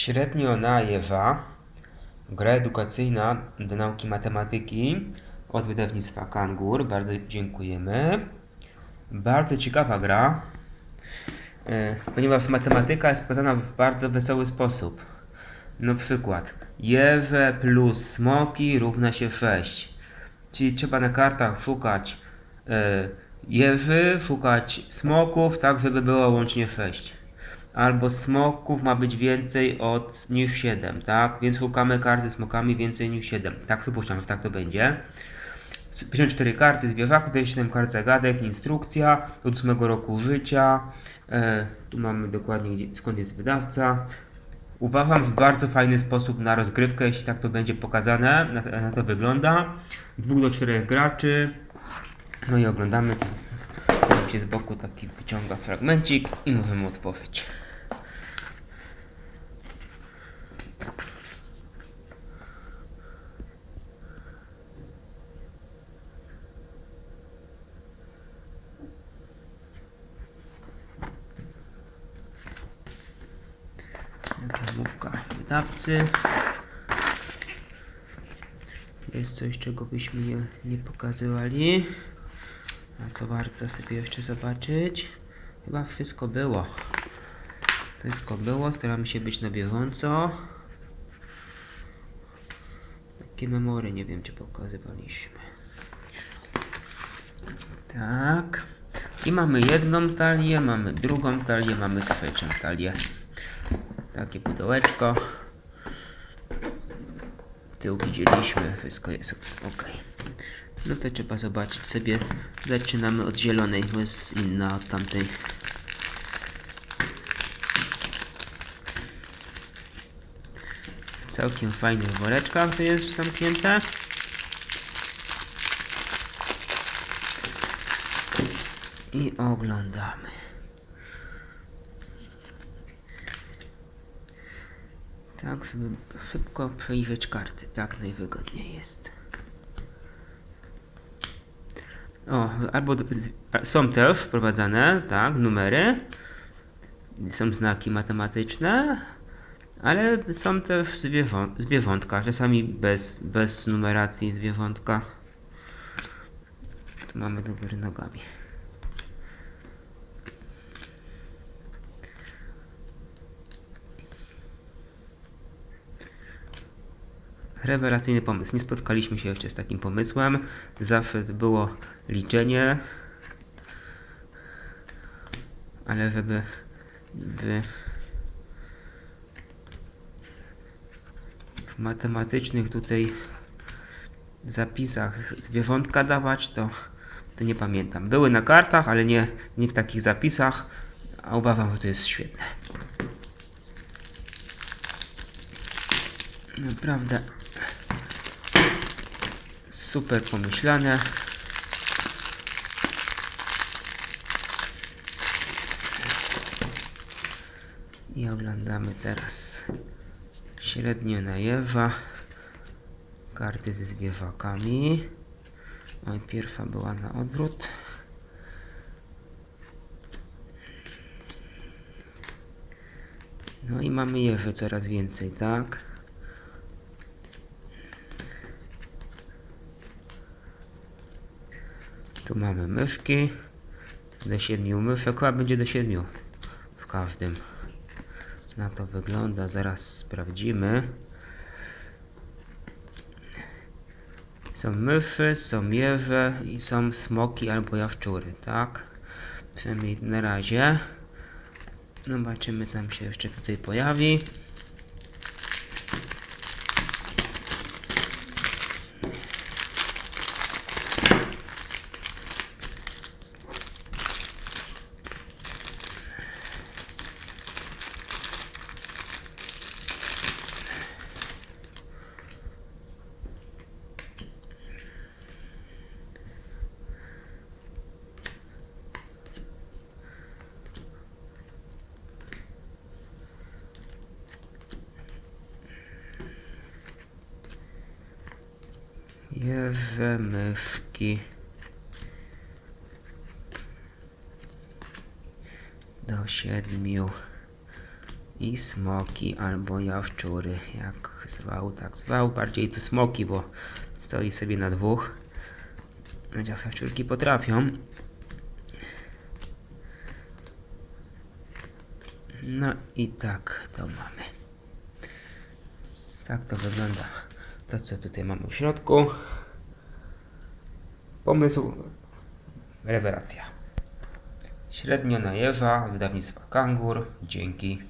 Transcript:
Średnio na jeża. Gra edukacyjna do nauki matematyki od wydawnictwa Kangur. Bardzo dziękujemy. Bardzo ciekawa gra, e, ponieważ matematyka jest pokazana w bardzo wesoły sposób. Na przykład jeże plus smoki równa się 6. Czyli trzeba na kartach szukać e, jeży, szukać smoków, tak żeby było łącznie 6. Albo smoków ma być więcej od niż 7, tak? Więc szukamy karty smokami więcej niż 7. Tak przypuszczam, że tak to będzie. 54 karty zwierzaków, 27 kart zagadek, instrukcja od 8 roku życia. E, tu mamy dokładnie skąd jest wydawca. Uważam, że bardzo fajny sposób na rozgrywkę, jeśli tak to będzie pokazane, na, na to wygląda. 2 do 4 graczy. No i oglądamy. Się z boku taki wyciąga fragmencik i możemy otworzyć. Reklamówka wydawcy. Jest coś, czego byśmy nie, nie pokazywali. A co warto sobie jeszcze zobaczyć? Chyba wszystko było. Wszystko było, staramy się być na bieżąco. Takie memory, nie wiem czy pokazywaliśmy. Tak. I mamy jedną talię, mamy drugą talię, mamy trzecią talię. Takie pudełeczko. Tył widzieliśmy, wszystko jest ok. No to trzeba zobaczyć sobie. Zaczynamy od zielonej, bo jest inna od tamtej. W całkiem fajnych woreczkach to jest zamknięte. I oglądamy. Tak, żeby szybko przejrzeć karty. Tak najwygodniej jest. O, albo są też wprowadzane, tak, numery. Są znaki matematyczne, ale są też zwierzą zwierzątka, czasami bez, bez numeracji zwierzątka. Tu mamy do góry nogami. Rewelacyjny pomysł. Nie spotkaliśmy się jeszcze z takim pomysłem. Zawsze było liczenie, ale żeby w, w matematycznych tutaj zapisach zwierzątka dawać, to, to nie pamiętam. Były na kartach, ale nie, nie w takich zapisach, a uważam, że to jest świetne. Naprawdę super pomyślane. I oglądamy teraz średnio na jeża. Karty ze zwierzakami. Oj, pierwsza była na odwrót. No i mamy jeży coraz więcej, tak? Tu mamy myszki. Do siedmiu myszek, chyba będzie do siedmiu w każdym. Na to wygląda, zaraz sprawdzimy. Są myszy, są jeże i są smoki albo jaszczury, tak? Przynajmniej na razie. Zobaczymy, co nam się jeszcze tutaj pojawi. Jeże, myszki. Do siedmiu. i smoki albo jaszczury, jak zwał, tak zwał. Bardziej tu smoki, bo stoi sobie na dwóch. Chociaż jaszczurki potrafią. No i tak to mamy. Tak to wygląda. To co tutaj mamy w środku. Pomysł, rewelacja. Średnio na jeża, wydawnictwa Kangur. Dzięki.